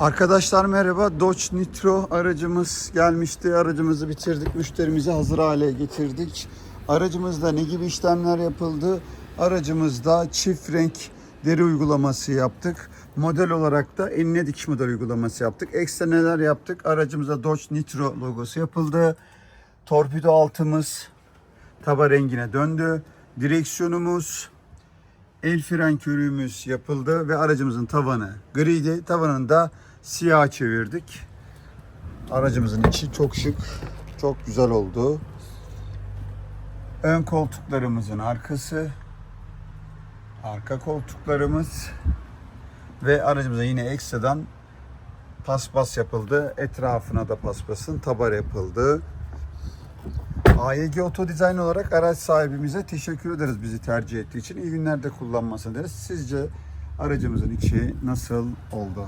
Arkadaşlar merhaba. Dodge Nitro aracımız gelmişti. Aracımızı bitirdik. Müşterimizi hazır hale getirdik. Aracımızda ne gibi işlemler yapıldı? Aracımızda çift renk deri uygulaması yaptık. Model olarak da enine dikiş model uygulaması yaptık. Ekstra neler yaptık? Aracımıza Dodge Nitro logosu yapıldı. Torpido altımız taba rengine döndü. Direksiyonumuz El fren körüğümüz yapıldı ve aracımızın tavanı griydi. Tavanını da siyah çevirdik. Aracımızın içi çok şık, çok güzel oldu. Ön koltuklarımızın arkası, arka koltuklarımız ve aracımıza yine ekstradan paspas yapıldı. Etrafına da paspasın tabar yapıldı. AYG Oto Design olarak araç sahibimize teşekkür ederiz bizi tercih ettiği için. İyi günlerde kullanmasını deriz. Sizce aracımızın içi nasıl oldu?